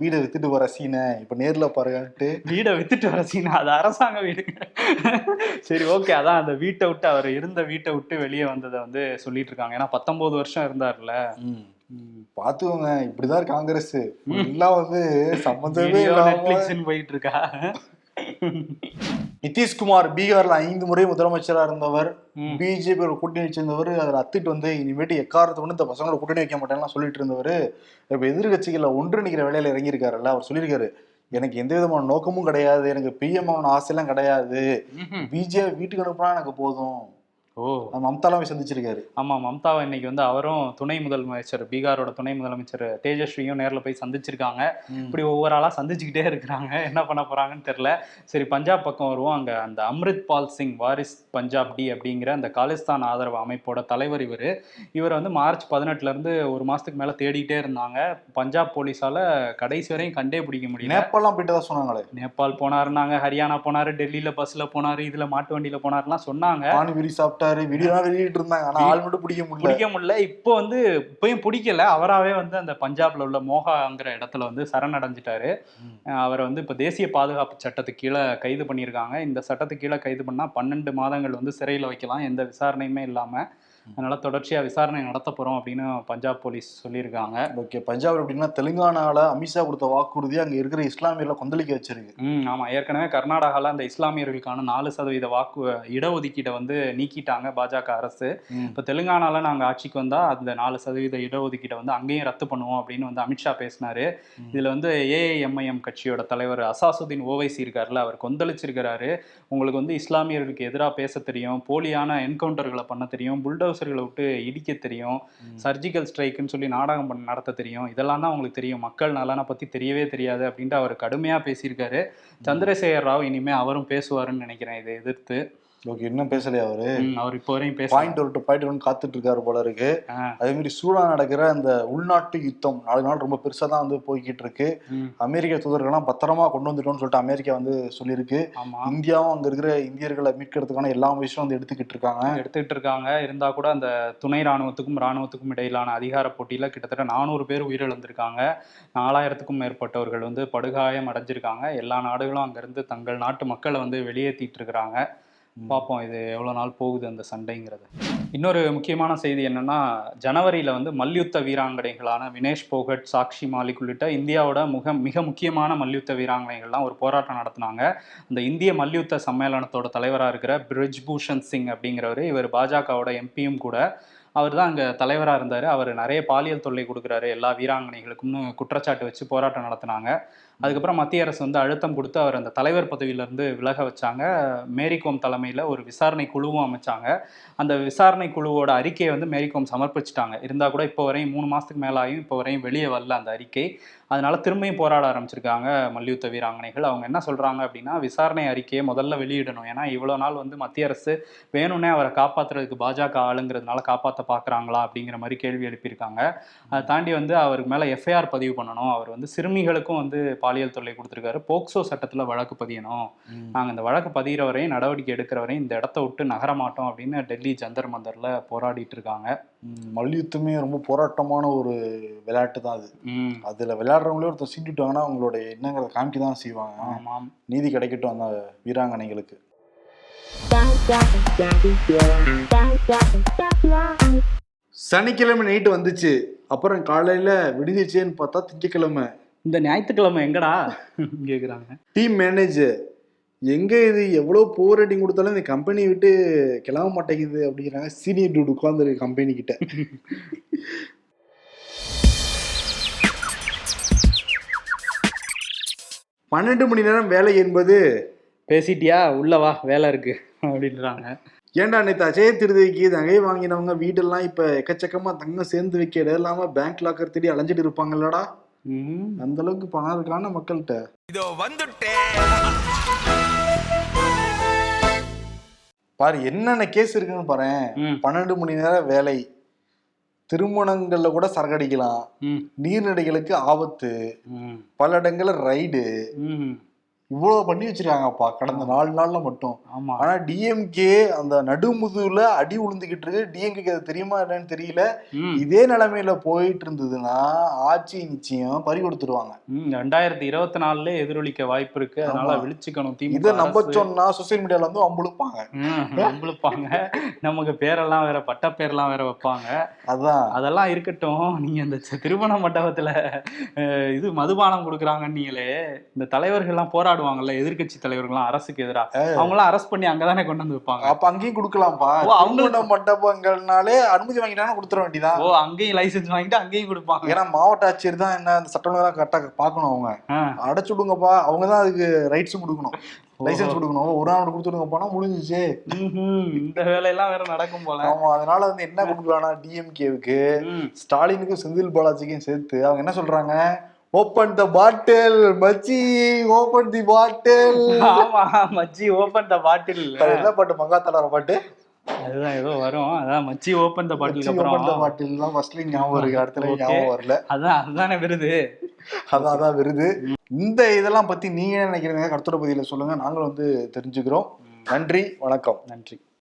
வீடை வித்துட்டு வர சீனை இப்ப நேர்ல பாருங்கன்ட்டு. வீடை வித்துட்டு வர சீனா அது அரசாங்க வீடுங்க சரி ஓகே அதான் அந்த வீட்டை விட்டு அவர் இருந்த வீட்டை விட்டு வெளியே வந்ததை வந்து சொல்லிட்டு இருக்காங்க. ஏன்னா பத்தொன்பது வருஷம் இருந்தார்ல. பாத்துக்கோங்க இப்படிதான் காங்கிரஸ். எல்லாம் வந்து சம்மந்தமே இல்லாம போயிட்டு இருக்கா நிதிஷ்குமார் பீகார்ல ஐந்து முறை முதலமைச்சரா இருந்தவர். பிஜேபி கூட்டணி வச்சிருந்தவர் அதில் அத்துட்டு வந்து இனிமேட்டு எக்காரத்தை வந்து இந்த பசங்களோட கூட்டணி வைக்க மாட்டேன்லாம் சொல்லிட்டு இருந்தவர். இப்ப எதிர்கட்சிகளை ஒன்றிணைக்கிற வேலையில இறங்கியிருக்காருல்ல அவர் சொல்லியிருக்காரு எனக்கு எந்த விதமான நோக்கமும் கிடையாது எனக்கு பிஎம் ஆசையெல்லாம் கிடையாது. பிஜேபி வீட்டுக்கு அனுப்புனா எனக்கு போதும். ஓ. மம்தாலாம் போய் சந்திச்சிருக்காரு. ஆமா மம்தாவை இன்னைக்கு வந்து அவரும் துணை முதலமைச்சர் பீகாரோட துணை முதலமைச்சர் தேஜஸ்வியும் நேர்ல போய் சந்திச்சிருக்காங்க. இப்படி ஒவ்வொரு ஆளா சந்திச்சுக்கிட்டே இருக்கிறாங்க. என்ன பண்ண போறாங்கன்னு தெரியல. சரி பஞ்சாப் பக்கம் வருவோம். அங்க அந்த அம்ரித் பால் சிங் வாரிஸ் பஞ்சாப் டி அப்படிங்கிற அந்த காலிஸ்தான் ஆதரவு அமைப்போட தலைவர் இவர். இவர் வந்து மார்ச் பதினெட்டுல இருந்து ஒரு மாசத்துக்கு மேல தேடிட்டே இருந்தாங்க. பஞ்சாப் போலீஸால கடைசி வரையும் கண்டே பிடிக்க முடியல. நேபாளம் போயிட்டு தான் சொன்னாங்களே. நேபாள் போனாருனாங்க ஹரியானா போனாரு டெல்லியில பஸ்ல போனாரு இதுல மாட்டு வண்டியில போனாருலாம் சொன்னாங்க. பானிபுரி சாப்பிட்டாரு வீடியோலாம் வெளியிட்டு இருந்தாங்க. ஆனா ஆள் மட்டும் பிடிக்க முடியல. பிடிக்க முடியல. இப்போ வந்து இப்பயும் பிடிக்கல. அவராவே வந்து அந்த பஞ்சாப்ல உள்ள மோகாங்கிற இடத்துல வந்து சரணடைஞ்சிட்டாரு. அவரை வந்து இப்போ தேசிய பாதுகாப்பு சட்டத்துக்கு கீழே கைது பண்ணியிருக்காங்க. இந்த சட்டத்துக்கு கீழே கைது பண்ணா பன்னெண்டு மாதங்கள் வந்து சிறையில் வைக்கலாம். எந்த விசாரணையுமே இல்லாம அதனால தொடர்ச்சியா விசாரணை நடத்த போறோம் அப்படின்னு பஞ்சாப் போலீஸ் சொல்லியிருக்காங்க. ஓகே. பஞ்சாப் எப்படின்னா தெலுங்கானால அமித்ஷா கொடுத்த வாக்குறுதி அங்க இருக்கிற இஸ்லாமியர்ல கொந்தளிக்க வச்சிருக்கு. ம் ஆமா. ஏற்கனவே கர்நாடகால அந்த இஸ்லாமியர்களுக்கான நாலு சதவீத வாக்கு இடஒதுக்கீடை வந்து நீக்கிட்டாங்க பாஜக அரசு. இப்போ தெலுங்கானால நாங்க ஆட்சிக்கு வந்தா அந்த நாலு சதவீத இடஒதுக்கீடை வந்து அங்கேயும் ரத்து பண்ணுவோம் அப்படின்னு வந்து அமித்ஷா பேசினாரு. இதுல வந்து ஏஐஎம்ஐஎம் கட்சியோட தலைவர் அசாசுதீன் ஓவைசி இருக்காருல்ல அவர் கொந்தளிச்சிருக்கிறாரு. உங்களுக்கு வந்து இஸ்லாமியர்களுக்கு எதிராக பேச தெரியும் போலியான என்கவுண்டர்களை பண்ண தெரியும் புல்டோசர்களை விட்டு இடிக்க தெரியும் சர்ஜிக்கல் ஸ்ட்ரைக்குன்னு சொல்லி நாடகம் பண்ண நடத்த தெரியும். இதெல்லாம் தான் உங்களுக்கு தெரியும். மக்கள் நலனை பத்தி தெரியவே தெரியாது அப்படின்ட்டு அவர் கடுமையா பேசியிருக்காரு. சந்திரசேகர் ராவ் இனிமே அவரும் பேசுவாருன்னு நினைக்கிறேன் இதை எதிர்த்து. ஓகே இன்னும் பேசலையா அவரு? அவர் இப்போ வரையும் பேச பாயிண்ட் ஒரு பாயிண்ட் ஒன்று காத்துட்டு இருக்காரு போல இருக்கு. அதே மாதிரி சூடான் நடக்கிற அந்த உள்நாட்டு யுத்தம் நாலு நாள் ரொம்ப பெருசா தான் வந்து போய்கிட்டு இருக்கு அமெரிக்க தூதர்கள்லாம் பத்திரமா கொண்டு வந்துட்டோம்னு சொல்லிட்டு அமெரிக்கா வந்து சொல்லியிருக்கு. இந்தியாவும் அங்க இருக்கிற இந்தியர்களை மீட்கிறதுக்கான எல்லா முயற்சியும் வந்து எடுத்துக்கிட்டு இருக்காங்க எடுத்துக்கிட்டு இருக்காங்க இருந்தா கூட அந்த துணை ராணுவத்துக்கும் ராணுவத்துக்கும் இடையிலான அதிகார போட்டியில கிட்டத்தட்ட நானூறு பேர் உயிரிழந்திருக்காங்க. நாலாயிரத்துக்கும் மேற்பட்டவர்கள் வந்து படுகாயம் அடைஞ்சிருக்காங்க. எல்லா நாடுகளும் அங்கிருந்து தங்கள் நாட்டு மக்களை வந்து வெளியேற்றிட்டு இருக்கிறாங்க பார்ப்போம் இது எவ்வளோ நாள் போகுது அந்த சண்டைங்கிறது. இன்னொரு முக்கியமான செய்தி என்னென்னா ஜனவரியில் வந்து மல்யுத்த வீராங்கனைகளான வினேஷ் போகட் சாக்ஷி மாலிக் உள்ளிட்ட இந்தியாவோட மிக மிக முக்கியமான மல்யுத்த வீராங்கனைகள்லாம் ஒரு போராட்டம் நடத்தினாங்க. அந்த இந்திய மல்யுத்த சம்மேளனத்தோட தலைவராக இருக்கிற பிரிஜ்பூஷன் சிங் அப்படிங்கிறவர் இவர் பாஜகவோட எம்பியும் கூட அவர் தான் அங்கே தலைவராக இருந்தார். அவர் நிறைய பாலியல் தொல்லை கொடுக்குறாரு. எல்லா வீராங்கனைகளுக்கும்னு குற்றச்சாட்டு வச்சு போராட்டம் நடத்தினாங்க. அதுக்கப்புறம் மத்திய அரசு வந்து அழுத்தம் கொடுத்து அவர் அந்த தலைவர் பதவியிலேருந்து விலக வச்சாங்க. மேரிகோம் தலைமையில் ஒரு விசாரணை குழுவும் அமைச்சாங்க. அந்த விசாரணை குழுவோட அறிக்கையை வந்து மேரிகோம் சமர்ப்பிச்சிட்டாங்க. இருந்தால் கூட இப்போ வரையும் மூணு மாதத்துக்கு மேலே இப்போ வரையும் வெளியே வரல அந்த அறிக்கை. அதனால திரும்பியும் போராட ஆரம்பிச்சிருக்காங்க மல்யுத்த வீராங்கனைகள். அவங்க என்ன சொல்றாங்க அப்படின்னா விசாரணை அறிக்கையை முதல்ல வெளியிடணும். ஏன்னா இவ்வளோ நாள் வந்து மத்திய அரசு வேணும்னே அவரை காப்பாத்துறதுக்கு பாஜக ஆளுங்கிறதுனால காப்பாற்ற பார்க்குறாங்களா அப்படிங்கிற மாதிரி கேள்வி எழுப்பியிருக்காங்க. அதை தாண்டி வந்து அவருக்கு மேலே எஃப்ஐஆர் பதிவு பண்ணணும். அவர் வந்து சிறுமிகளுக்கும் வந்து பாலியல் தொல்லை கொடுத்துருக்காரு. போக்சோ சட்டத்தில் வழக்கு பதியணும். நாங்கள் இந்த வழக்கு பதிகிற வரையும் நடவடிக்கை எடுக்கிற வரையும் இந்த இடத்த விட்டு நகர மாட்டோம் அப்படின்னு டெல்லி ஜந்தர் மந்தரில் போராடிட்டு இருக்காங்க. மல்யுத்தமே ரொம்ப போராட்டமான ஒரு விளையாட்டு தான் அது. அதுல விளையாடுறவங்களே ஒருத்தர் சீண்டிட்டாங்கன்னா அவங்களோட என்னங்கிறத காமிக்க தான் செய்வாங்க. ஆமாம். நீதி கிடைக்கட்டும் அந்த வீராங்கனைகளுக்கு. சனிக்கிழமை நைட்டு வந்துச்சு. அப்புறம் காலையில விடுதிச்சேன்னு பார்த்தா திங்கக்கிழமை. இந்த ஞாயிற்றுக்கிழமை எங்கடா? கேக்குறாங்க. டீம் மேனேஜர் எங்க இது எவ்வளவு போர் ரேட்டிங் கொடுத்தாலும் இந்த கம்பெனி விட்டு கிளம்ப மாட்டேங்குது அப்படிங்கிறாங்க. சீனியர் டூட் உட்காந்துருக்கு கம்பெனி கிட்ட. பன்னெண்டு மணி நேரம் வேலை என்பது பேசிட்டியா? உள்ள வா வேலை இருக்கு. அப்படின்றாங்க. ஏன்டா நேற்று அஜய திருதிக்கு நகை வாங்கினவங்க வீடெல்லாம் இப்ப எக்கச்சக்கமா தங்கம் சேர்ந்து வைக்க இடம் இல்லாம பேங்க் லாக்கர் தேடி அலைஞ்சிட்டு இருப்பாங்கல்லடா. ம் அந்த அளவுக்கு பணம் இருக்கான மக்கள்கிட்ட. இதோ வந்துட்டேன். பாரு என்னென்ன கேஸ் இருக்குன்னு பாரு பன்னெண்டு மணி நேரம் வேலை. திருமணங்கள்ல கூட சரக்கடிக்கலாம் ம். நீர்நிலைகளுக்கு ஆபத்து. பல இடங்கள்ல ரைடு இவ்வளவு பண்ணி வச்சிருக்காங்கப்பா. கடந்த நாலு நாள்ல மட்டும். ஆமா. ஆனா டிஎம்கே அந்த நடுமுதுகுல அடி உளுந்துகிட்டு இருக்கு டிஎம்கேக்கு அது தெரியுமா என்னன்னு தெரியல. இதே நிலைமையில போயிட்டு இருந்ததுன்னா ஆட்சி நிச்சயம் பறி கொடுத்துருவாங்க. ரெண்டாயிரத்தி இருபத்தி நாலுல எதிரொலிக்க வாய்ப்பு இருக்கு அதனால. விழிச்சுக்கணும். திமுக இதை நம்ப. சொன்னா சோசியல் மீடியால வந்து அம்புழுப்பாங்க. ம், நம்பளுப்பாங்க நமக்கு பேரெல்லாம் வேற பட்ட பேர்லாம் வேற வைப்பாங்க. அதான். அதெல்லாம் இருக்கட்டும். நீங்க இந்த திருமண மண்டபத்துல இது மதுபானம் கொடுக்குறாங்கன்னீங்களே இந்த தலைவர்கள்லாம் போராடுவாங்கல்ல எதிர்க்கட்சி தலைவர்கள்லாம் அரசுக்கு எதிராக. அவங்க எல்லாம் அரெஸ்ட் பண்ணி அங்கதானே கொண்டு வந்து வைப்பாங்க. அப்ப அங்கேயும் கொடுக்கலாம்ப்பா. திருமண மண்டபங்கள்னாலே அனுமதி வாங்கிட்டாங்கன்னா கொடுத்துட வேண்டியதான் ஓ அங்கேயும் லைசென்ஸ் வாங்கிட்டு அங்கேயும் கொடுப்பாங்க. ஏன்னா மாவட்ட ஆட்சியர் தான் என்ன அந்த சட்டம் தான் கரெக்டா பார்க்கணும் அவங்க. ஆ, அடைச்சு விடுங்கப்பா. அவங்க தான் அதுக்கு ரைட்ஸ் கொடுக்கணும். லைசென்ஸ் கொடுக்கணும். ஒரு நாள் கொடுத்துடுங்கப்பானா முடிஞ்சிச்சு. ம்ஹும். இந்த வேலையெல்லாம் வேற நடக்கும் போல. ஆமா அதனால வந்து என்ன கொடுக்கலாம்னா டிஎம்கேவுக்கு. ஸ்டாலினுக்கும் செந்தில் பாலாஜிக்கும் சேர்த்து அவங்க என்ன சொல்றாங்க? ஓப்பன் த பாட்டில் மச்சி ஓப்பன் தி பாட்டில் ஆமா மச்சி ஓபன் த பாட்டில் என்ன பாட்டு மங்காத்தலார பாட்டு? அதுதான் ஏதோ வரும். அதான் மச்சி ஓபன் த பாட்டிலுக்கு ஓப்பன் த அப்புறம். பாட்டில் எல்லாம் ஃபர்ஸ்ட்ல ஞாபகம் இருக்கு அடுத்த. ஞாபகம் வரல. அதான் அதுதானே விருது. அதான் அதான் விருது. இந்த இதெல்லாம் பத்தி நீங்க என்ன நினைக்கிறீங்க? கருத்துரை பதில சொல்லுங்க. நாங்களும் வந்து தெரிஞ்சுக்கிறோம். நன்றி வணக்கம். நன்றி.